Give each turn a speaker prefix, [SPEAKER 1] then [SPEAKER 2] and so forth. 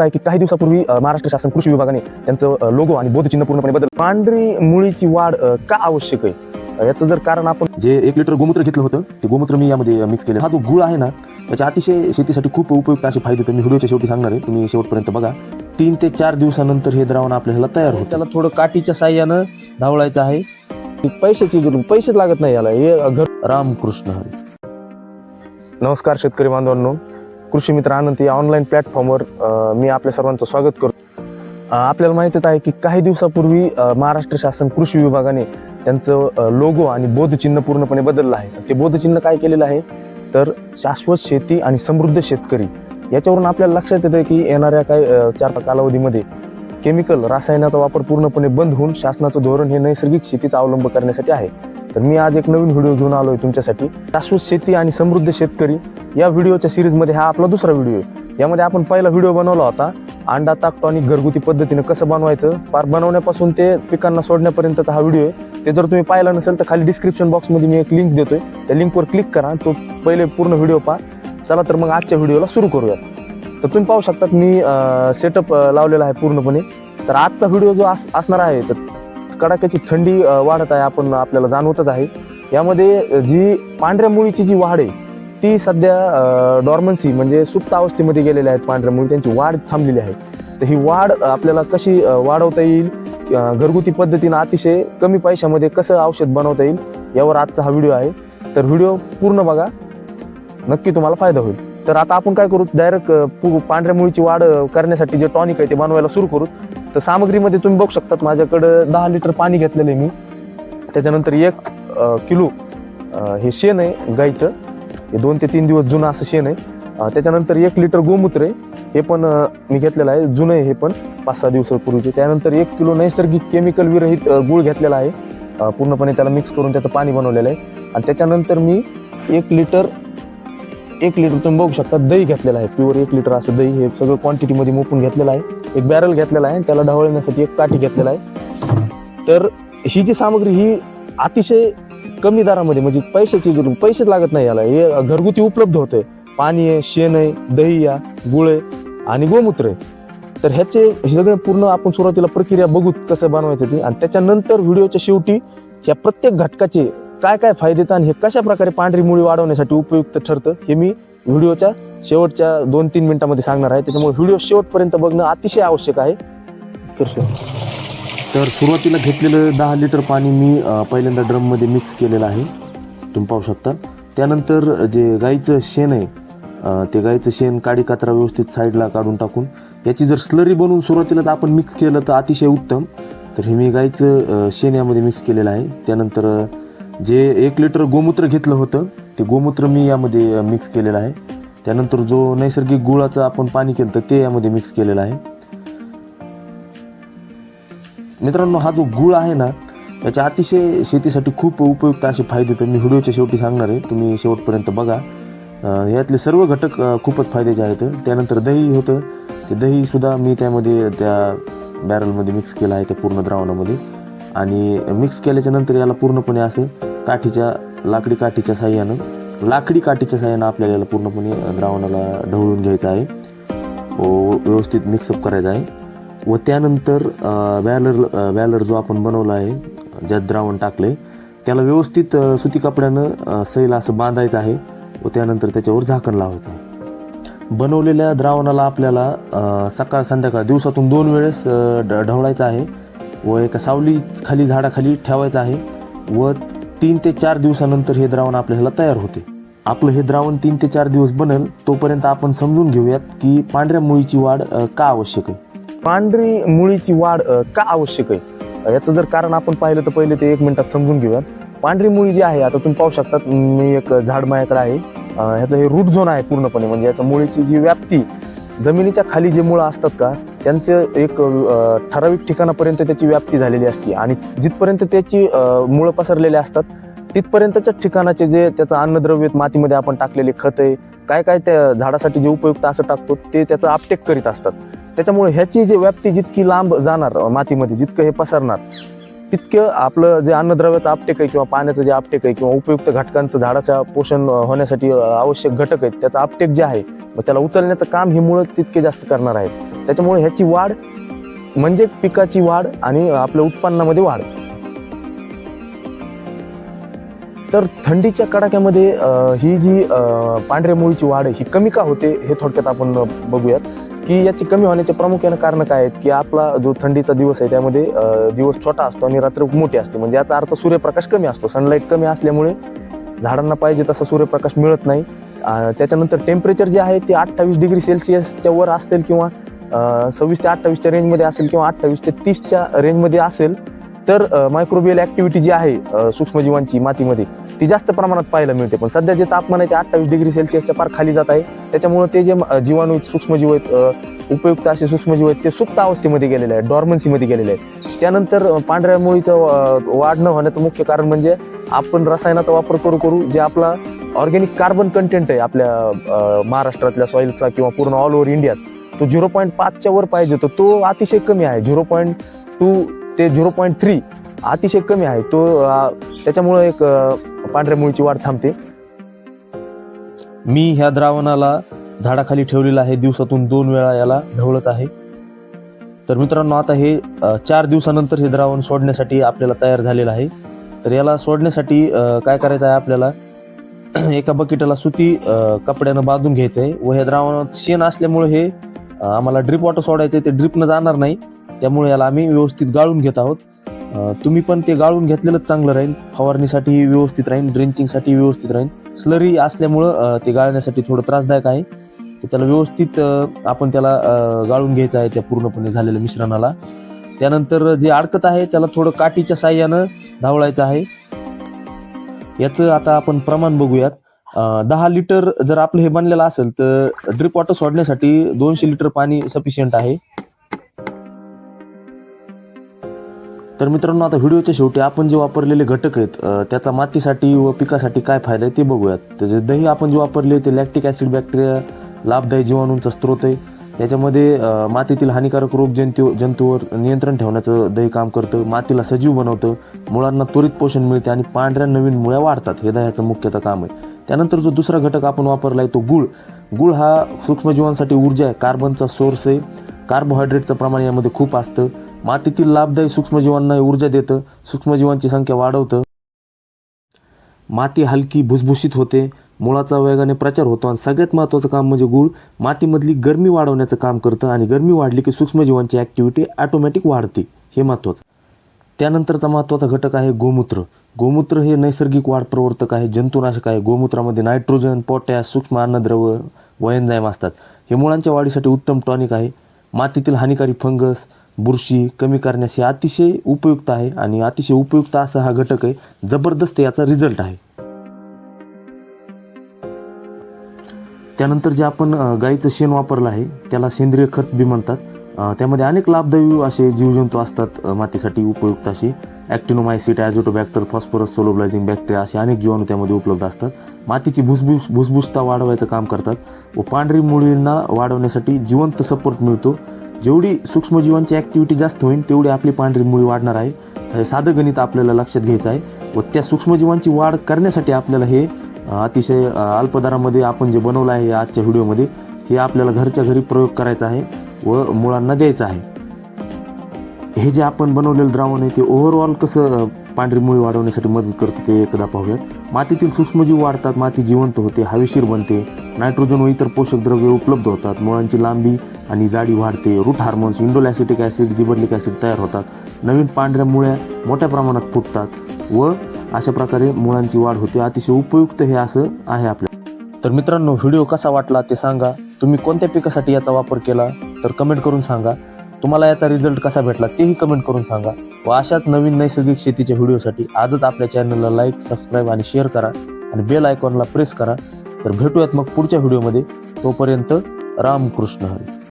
[SPEAKER 1] आहे की काही दिवसापूर्वी महाराष्ट्र शासन कृषी विभागाने त्यांचं लोगो आणि बोधचिन्ह पूर्णपणे बदल पांढरी मुळीची वाढ का आवश्यक आहे? याचं जर कारण आपण
[SPEAKER 2] जे एक लिटर गोमूत्र घेतलं होतं ते गोमूत्र मी यामध्ये मिक्स केलं. हा जो गुळ आहे ना त्याचे अतिशय शेतीसाठी खूप उपयुक्त असे फायदे तर मी व्हिडिओच्या शेवटी सांगणार आहे. तुम्ही शेवटपर्यंत बघा. तीन ते चार दिवसानंतर हे द्रावण आपल्याला तयार होतं.
[SPEAKER 1] त्याला थोडं काठीच्या साह्यानं धावळायचं आहे. की पैशाची गरज पैसेच लागत नाही याला. हे घर
[SPEAKER 2] रामकृष्ण हरी.
[SPEAKER 1] नमस्कार शेतकरी बांधवांनो. कृषी मित्र आनंद या ऑनलाईन प्लॅटफॉर्मवर मी आपल्या सर्वांचं स्वागत करतो. आपल्याला माहितीच आहे की काही दिवसापूर्वी महाराष्ट्र शासन कृषी विभागाने त्यांचं लोगो आणि बोधचिन्ह पूर्णपणे बदललं आहे. ते बोधचिन्ह काय केलेलं आहे? तर शाश्वत शेती आणि समृद्ध शेतकरी. याच्यावरून आपल्याला लक्षात येतं की येणाऱ्या काही चार कालावधीमध्ये केमिकल रसायनाचा वापर पूर्णपणे बंद होऊन शासनाचं धोरण हे नैसर्गिक शेतीचा अवलंब करण्यासाठी आहे. तर मी आज एक नवीन व्हिडिओ घेऊन आलो आहे तुमच्यासाठी. शाश्वत शेती आणि समृद्ध शेतकरी या व्हिडिओच्या सिरीजमध्ये हा आपला दुसरा व्हिडिओ आहे. यामध्ये आपण पहिला व्हिडिओ बनवला होता. अंडा ताकतो आणि घरगुती पद्धतीनं कसं बनवायचं पार बनवण्यापासून ते पिकांना सोडण्यापर्यंतचा हा व्हिडिओ आहे. ते जर तुम्ही पाहिला नसेल तर खाली डिस्क्रिप्शन बॉक्समध्ये मी एक लिंक देतोय. त्या लिंकवर क्लिक करा तो पहिले पूर्ण व्हिडिओ पहा. चला तर मग आजच्या व्हिडिओला सुरू करूयात. तर तुम्ही पाहू शकतात मी सेटअप लावलेला आहे पूर्णपणे. तर आजचा व्हिडिओ जो अस- असणार आहे तर कडाक्याची थंडी वाढत आहे आपण आपल्याला जाणवतच आहे. यामध्ये जी पांढऱ्या मुळीची जी वाढ आहे ती सध्या डॉर्मन्सी म्हणजे सुप्त अवस्थेमध्ये गेलेल्या आहेत पांढऱ्या मुळी. त्यांची वाढ थांबलेली आहे. तर ही वाढ आपल्याला कशी वाढवता येईल? घरगुती पद्धतीनं अतिशय कमी पैशामध्ये कसं औषध बनवता येईल? यावर आजचा हा व्हिडिओ आहे. तर व्हिडिओ पूर्ण बघा. नक्की तुम्हाला फायदा होईल. तर आता आपण काय करू? डायरेक्ट पांढऱ्या मुळीची वाढ करण्यासाठी जे टॉनिक आहे ते बनवायला सुरू करू. तर सामग्रीमध्ये तुम्ही बघू शकतात माझ्याकडं दहा लिटर पाणी घेतलेलं आहे मी. त्याच्यानंतर एक किलो हे शेण आहे गाईचं. हे दोन ते तीन दिवस जुनं असं शेण आहे. त्याच्यानंतर एक लिटर गोमूत्र आहे. हे पण मी घेतलेलं आहे. जुनं आहे हे पण पाच सहा दिवसापूर्वीचे त्यानंतर एक किलो नैसर्गिक केमिकल विरहित गूळ घेतलेला आहे. पूर्णपणे त्याला मिक्स करून त्याचं पाणी बनवलेलं आहे. आणि त्याच्यानंतर मी एक लिटर एक लिटर तुम्ही बघू शकता दही घेतलेलं आहे प्युअर एक लिटर असं दही हे सगळं क्वांटिटीमध्ये मोपून घेतलेलं आहे. एक बॅरल घेतलेला आहे त्याला ढवळण्यासाठी एक काठी घेतलेला आहे. तर ही जी सामग्री ही अतिशय कमी दरामध्ये म्हणजे पैशाची पैसेच लागत नाही याला. हे घरगुती उपलब्ध होते. पाणी आहे शेण आहे दही आहे गुळ आहे आणि गोमूत्र आहे. तर ह्याचे हे सगळं पूर्ण आपण सुरुवातीला प्रक्रिया बघू कसं बनवायचं ते. आणि त्याच्यानंतर व्हिडिओच्या शेवटी ह्या प्रत्येक घटकाचे काय काय फायदे आणि हे कशा प्रकारे पांढरी मुळी वाढवण्यासाठी उपयुक्त ठरतं हे मी व्हिडिओच्या शेवटच्या दोन तीन मिनिटांमध्ये सांगणार आहे. त्याच्यामुळे व्हिडिओ शेवटपर्यंत बघणं अतिशय आवश्यक आहे.
[SPEAKER 2] तर सुरुवातीला घेतलेलं दहा लिटर पाणी मी पहिल्यांदा ड्रममध्ये मिक्स केलेलं आहे. तुम्ही पाहू शकता. त्यानंतर जे गाईचं शेण आहे ते गाईचं शेण काडी कचरा व्यवस्थित साईडला काढून टाकून याची जर स्लरी बनवून सुरुवातीलाच आपण मिक्स केलं तर अतिशय उत्तम. तर हे मी गाईचं शेण यामध्ये मिक्स केलेलं आहे. त्यानंतर जे एक लिटर गोमूत्र घेतलं होतं ते गोमूत्र मी यामध्ये मिक्स केलेलं आहे. त्यानंतर जो नैसर्गिक गुळाचं आपण पाणी केलं तर ते यामध्ये मिक्स केलेलं आहे. मित्रांनो हा जो गुळ आहे ना याच्या अतिशय शेतीसाठी खूप उपयुक्त असे फायदे तर मी व्हिडिओच्या शेवटी सांगणार आहे. तुम्ही शेवटपर्यंत बघा. यातले सर्व घटक खूपच फायद्याचे आहेत. त्यानंतर दही होतं. ते दहीसुद्धा मी त्यामध्ये त्या बॅरलमध्ये मिक्स केलं आहे त्या पूर्ण द्रावणामध्ये. आणि मिक्स केल्याच्यानंतर याला पूर्णपणे असं काठीच्या लाकडी काठीच्या साह्यानं लाकडी काठीच्या साह्यानं आपल्याला पूर्णपणे द्रावणाला ढवळून घ्यायचं आहे. व व्यवस्थित मिक्सअप करायचं आहे. व त्यानंतर बॅलर बॅलर जो आपण बनवला आहे ज्यात द्रावण टाकले त्याला व्यवस्थित सुती कपड्यानं सैल असं बांधायचं आहे व त्यानंतर त्याच्यावर झाकण लावायचं आहे. बनवलेल्या द्रावणाला आपल्याला सकाळ संध्याकाळ दिवसातून दोन वेळेस ढवळायचं आहे व एका सावली खाली झाडाखाली ठेवायचं आहे व तीन ते चार दिवसानंतर हे द्रावण आपल्याला तयार होते. आपलं हे द्रावण तीन ते चार दिवस बनेल तोपर्यंत आपण समजून घेऊयात की पांढऱ्या मुळीची वाढ का आवश्यक आहे.
[SPEAKER 1] पांढरी मुळीची वाढ का आवश्यक आहे? याचं जर कारण आपण पाहिलं तर पहिले ते एक मिनिटात समजून घेऊयात. पांढरी मुळी जी आहे आता तुम्ही पाहू शकतात मी एक झाड माझ्याकडे आहे. ह्याचं हे रूट झोन आहे पूर्णपणे म्हणजे याचं मुळीची जी व्याप्ती जमिनीच्या खाली जे मुळं असतात का त्यांचं एक ठराविक ठिकाणापर्यंत त्याची व्याप्ती झालेली असते. आणि जिथपर्यंत त्याची मुळं पसरलेली असतात तिथपर्यंतच्या ठिकाणाचे जे त्याचं अन्नद्रव्य आहेत, मातीमध्ये आपण टाकलेले खत आहे काय काय त्या झाडासाठी जे उपयुक्त असं टाकतो ते त्याचं आपटेक करीत असतात. त्याच्यामुळे ह्याची जी व्याप्ती जितकी लांब जाणार मातीमध्ये जितकं हे पसरणार तितकं आपलं जे अन्नद्रव्याचं आपटेक आहे किंवा पाण्याचं जे आपटेक आहे किंवा उपयुक्त घटकांचं झाडाच्या पोषण होण्यासाठी आवश्यक घटक आहेत त्याचं आपटेक जे आहे मग त्याला उचलण्याचं काम ही मुळं तितके जास्त करणार आहेत. त्याच्यामुळे ह्याची वाढ म्हणजेच पिकाची वाढ आणि आपल्या उत्पन्नामध्ये वाढ. तर थंडीच्या कडाक्यामध्ये ही जी पांढऱ्या मुळीची वाढ आहे ही कमी का होते हे थोडक्यात आपण बघूयात. की याची कमी होण्याचे प्रामुख्याने कारण काय आहेत? की आपला जो थंडीचा दिवस आहे त्यामध्ये दिवस छोटा असतो आणि रात्र मोठी असते. म्हणजे याचा अर्थ सूर्यप्रकाश कमी असतो. सनलाईट कमी असल्यामुळे झाडांना पाहिजे तसा सूर्यप्रकाश मिळत नाही. त्याच्यानंतर टेम्परेचर जे आहे ते अठ्ठावीस डिग्री सेल्सिअसच्या वर असेल किंवा सव्वीस ते अठ्ठावीसच्या रेंजमध्ये असेल किंवा अठ्ठावीस ते तीसच्या रेंजमध्ये असेल तर मायक्रोबियल ऍक्टिव्हिटी जी आहे सूक्ष्मजीवांची मातीमध्ये ती जास्त प्रमाणात पाहायला मिळते. पण सध्या जे तापमान आहे ते अठ्ठावीस डिग्री सेल्सिअसच्या फार खाली जात आहे. त्याच्यामुळे ते जे जीवाणू सूक्ष्मजीव आहेत उपयुक्त असे सूक्ष्मजीव आहेत ते सुप्त अवस्थेमध्ये गेलेले आहेत डॉर्मन्सीमध्ये गेलेले आहेत. त्यानंतर पांढऱ्या मुळीचं वाढ न होण्याचं मुख्य कारण म्हणजे आपण रसायनाचा वापर करू करू जे आपला ऑर्गॅनिक कार्बन कंटेंट आहे आपल्या महाराष्ट्रातल्या सॉईलचा किंवा पूर्ण ऑल ओव्हर इंडियात तो झिरो पॉईंट पाचच्या वर पाहिजे तर तो अतिशय कमी आहे. झिरो पॉईंट टू ते झिरो पॉईंट थ्री अतिशय कमी आहे. तो त्याच्यामुळं एक पांढऱ्या मुळीची वाढ थांबते.
[SPEAKER 2] मी ह्या द्रावणाला झाडाखाली ठेवलेलं आहे. दिवसातून दोन वेळा याला ढवळत आहे. तर मित्रांनो आता हे चार दिवसानंतर हे द्रावण सोडण्यासाठी आपल्याला तयार झालेलं आहे. तर याला सोडण्यासाठी काय करायचं आहे आपल्याला? एका बकेटाला सुती कपड्यानं बांधून घ्यायचं आहे व ह्या द्रावणात शेण असल्यामुळे हे आम्हाला ड्रिप वॉटर सोडायचं आहे ते ड्रिपनं जाणार नाही. त्यामुळे याला आम्ही व्यवस्थित गाळून घेत आहोत. तुम्ही पण ते गाळून घेतलेलंच चांगलं राहील. फवारणीसाठी व्यवस्थित राहील ड्रिंचिंगसाठी व्यवस्थित राहील. स्लरी असल्यामुळं ते गाळण्यासाठी थोडं त्रासदायक आहे. तर त्याला व्यवस्थित आपण त्याला गाळून घ्यायचं आहे त्या पूर्णपणे झालेल्या मिश्रणाला. त्यानंतर जे अडकत आहे त्याला थोडं काठीच्या साह्यानं धावळायचं आहे. याचं आता आपण प्रमाण बघूयात. दहा लिटर जर आपलं हे बनलेलं असेल तर ड्रिप वॉटर सोडण्यासाठी दोनशे लिटर पाणी सफिशियंट आहे. तर मित्रांनो आता व्हिडिओच्या शेवटी आपण जे वापरलेले घटक आहेत त्याचा मातीसाठी व पिकासाठी काय फायदा आहे ते बघूयात. त्याचे दही आपण जे वापरले ते लॅक्टिक ॲसिड बॅक्टेरिया लाभदायी जीवाणूंचा स्रोत आहे. याच्यामध्ये मातीतील हानिकारक रोग जंतू जंतूवर नियंत्रण ठेवण्याचं दही काम करतं मातीला सजीव बनवतं मुळांना त्वरित पोषण मिळते आणि पांढऱ्या नवीन मुळ्या वाढतात. हे दह्याचं मुख्यतः काम आहे. त्यानंतर जो दुसरा घटक आपण वापरला आहे तो गुळ. गुळ हा सूक्ष्मजीवांसाठी ऊर्जा आहे कार्बनचा सोर्स आहे. कार्बोहायड्रेटचं प्रमाण यामध्ये खूप असतं. मातीतील लाभदायी सूक्ष्मजीवांना ऊर्जा देतं सूक्ष्मजीवांची संख्या वाढवतं. माती हलकी भुसभुशीत होते मुळाचा वेगाने प्रचार होतो आणि सगळ्यात महत्त्वाचं काम म्हणजे गुळ. मातीमधली गरमी वाढवण्याचं काम करतं आणि गरमी वाढली की सूक्ष्मजीवांची ॲक्टिव्हिटी ॲटोमॅटिक वाढते. हे महत्त्वाचं. त्यानंतरचा महत्त्वाचा घटक आहे गोमूत्र. गोमूत्र हे नैसर्गिक वाढ प्रवर्तक आहे जंतुनाशक आहे. गोमूत्रामध्ये नायट्रोजन पोटॅश सूक्ष्म अन्नद्रव्य वयंजायम असतात. हे मुळांच्या वाढीसाठी उत्तम टॉनिक आहे. मातीतील हानिकारी फंगस बुरशी कमी करण्यास हे अतिशय उपयुक्त आहे आणि अतिशय उपयुक्त असा हा घटक आहे. जबरदस्त याचा रिझल्ट आहे. त्यानंतर जे आपण गाईचं शेण वापरलं आहे त्याला सेंद्रिय खत बी म्हणतात. त्यामध्ये अनेक लाभदायी असे जीवजंतू असतात मातीसाठी उपयुक्त अशी actinomycete azotobacter phosphorus solubilising bacteria असे अनेक जीवाणू त्यामध्ये उपलब्ध असतात. मातीची भुसभुस भुसभुसता वाढवायचं काम करतात व पांढरी मुळींना वाढवण्यासाठी जिवंत सपोर्ट मिळतो. जेवढी सूक्ष्मजीवांची ॲक्टिव्हिटी जास्त होईल तेवढी आपली पांढरी मुळी वाढणार आहे. हे साधं गणित आपल्याला लक्षात घ्यायचं आहे. व त्या सूक्ष्मजीवांची वाढ करण्यासाठी आपल्याला हे अतिशय अल्पदरामध्ये आपण जे बनवलं आहे आजच्या व्हिडिओमध्ये हे आपल्याला घरच्या घरी प्रयोग करायचा आहे व मुळांना द्यायचं आहे. हे जे आपण बनवलेलं द्रावण आहे ते ओव्हरऑल कसं पांढरी मुळी वाढवण्यासाठी मदत करते ते एकदा पाहूयात. मातीतील सूक्ष्मजीव वाढतात माती जिवंत होते हवेशीर बनते. नायट्रोजन व इतर पोषक द्रव्ये उपलब्ध होतात. मुळांची लांबी आणि जाडी वाढते. Root hormones indoleacetic acid gibberellic acid तयार होतात. नवीन पांढऱ्या मुळ्या मोठ्या प्रमाणात फुटतात व अशा प्रकारे मुळांची वाढ होते. अतिशय उपयुक्त हे असं आहे आपल्या तर मित्रांनो व्हिडिओ कसा वाटला ते सांगा. तुम्ही कोणत्या पिकासाठी याचा वापर केला? तर कमेंट करून सांगा. तुम्हाला याचा रिझल्ट कसा भेटला तेही कमेंट करून सांगा. व अशाच नवीन नैसर्गिक शेतीच्या व्हिडिओसाठी आजच आपल्या चॅनलला लाईक सबस्क्राईब आणि शेअर करा. आणि बेल आयकॉनला प्रेस करा. तर भेटूयात मग पुढच्या व्हिडिओमध्ये. तोपर्यंत रामकृष्ण हरी.